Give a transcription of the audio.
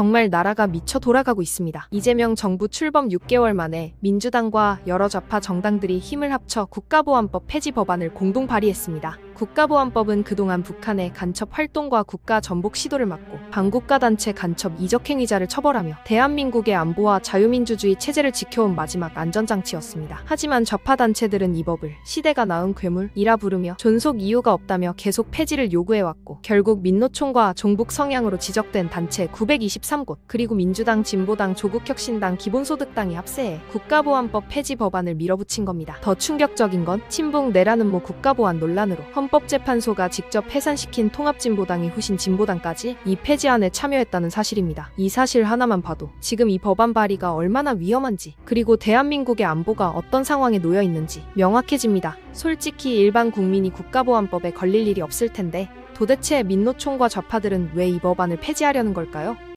정말 나라가 미쳐 돌아가고 있습니다. 이재명 정부 출범 6개월 만에 민주당과 여러 좌파 정당들이 힘을 합쳐 국가보안법 폐지 법안을 공동 발의했습니다. 국가보안법은 그동안 북한의 간첩 활동과 국가 전복 시도를 막고 반국가 단체 간첩 이적 행위자를 처벌하며 대한민국의 안보와 자유민주주의 체제를 지켜온 마지막 안전장치였습니다. 하지만 좌파 단체들은 이 법을 시대가 낳은 괴물이라 부르며 존속 이유가 없다며 계속 폐지를 요구해왔고 결국 민노총과 종북 성향으로 지적된 단체 923곳 그리고 민주당, 진보당, 조국혁신당, 기본소득당이 합세해 국가보안법 폐지 법안을 밀어붙인 겁니다. 더 충격적인 건 친북 내라는 모 국가보안 논란으로 헌 법재판소가 직접 해산시킨 통합진보당이 후신 진보당까지 이 폐지안에 참여했다는 사실입니다. 이 사실 하나만 봐도 지금 이 법안 발의가 얼마나 위험한지 그리고 대한민국의 안보가 어떤 상황에 놓여 있는지 명확해집니다. 솔직히 일반 국민이 국가보안법에 걸릴 일이 없을 텐데 도대체 민노총과 좌파들은 왜 이 법안을 폐지하려는 걸까요?